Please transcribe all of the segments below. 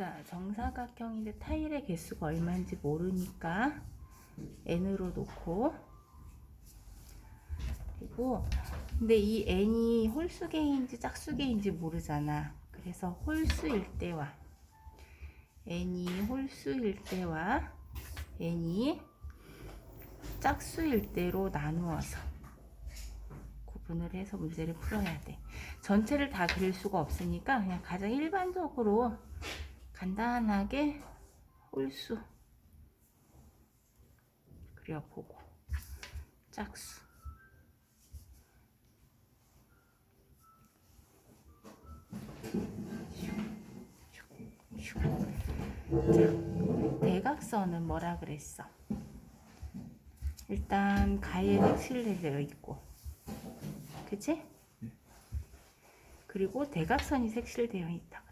자, 정사각형인데 타일의 개수가 얼마인지 모르니까 n으로 놓고 그리고 근데 이 n이 홀수개인지 짝수개인지 모르잖아. 그래서 홀수일 때와 n이 홀수일 때와 n이 짝수일 때로 나누어서 구분을 해서 문제를 풀어야 돼. 전체를 다 그릴 수가 없으니까 그냥 가장 일반적으로 간단하게 홀수. 그려보고. 짝수. 자, 대각선은 뭐라 그랬어? 일단 가에 색칠되어 있고. 그치? 그리고 대각선이 색칠되어 있다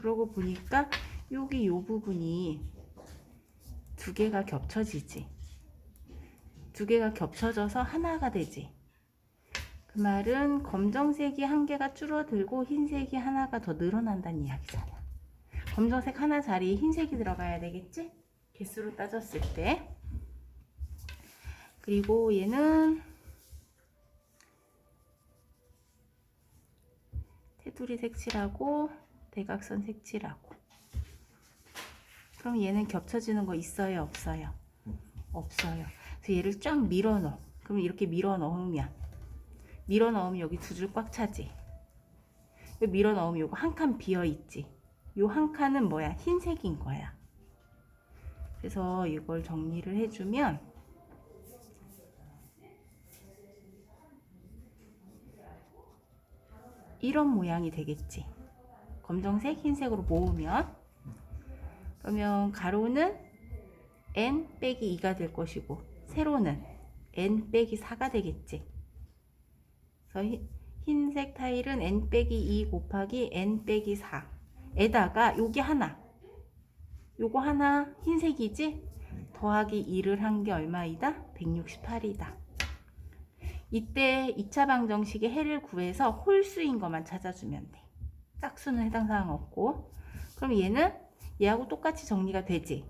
그러고 보니까 여기 요 부분이 두 개가 겹쳐지지. 두 개가 겹쳐져서 하나가 되지. 그 말은 검정색이 한 개가 줄어들고 흰색이 하나가 더 늘어난다는 이야기잖아. 검정색 하나 자리에 흰색이 들어가야 되겠지? 개수로 따졌을 때. 그리고 얘는 테두리 색칠하고 대각선 색칠하고. 그럼 얘는 겹쳐지는 거 있어요 없어요? 없어요. 그래서 얘를 쫙 밀어 넣어. 그럼 이렇게 밀어 넣으면 밀어 넣으면 여기 두 줄 꽉 차지? 여기 밀어 넣으면 요거 한 칸 비어 있지? 요 한 칸은 뭐야? 흰색인 거야. 그래서 이걸 정리를 해주면 이런 모양이 되겠지. 검정색, 흰색으로 모으면 그러면 가로는 n 빼기 2가 될 것이고 세로는 n 빼기 4가 되겠지. 그래서 희- 흰색 타일은 n 빼기 2 곱하기 n 빼기 4에다가 여기 하나 요거 하나 흰색이지? 더하기 2를 한 게 얼마이다? 168이다. 이때 2차 방정식의 해를 구해서 홀수인 것만 찾아주면 돼. 짝수는 해당 사항 없고. 그럼 얘는 얘하고 똑같이 정리가 되지.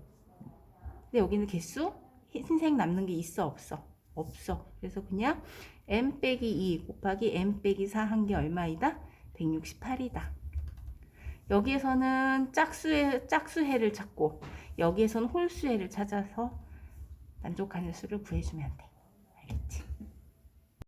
근데 여기는 개수 흰색 남는 게 있어 없어? 없어. 그래서 그냥 m 빼기 2 곱하기 m 빼기 4 한 게 얼마이다? 168이다. 여기에서는 짝수의 짝수해를 찾고 여기에서는 홀수해를 찾아서 만족하는 수를 구해주면 돼. 알겠지?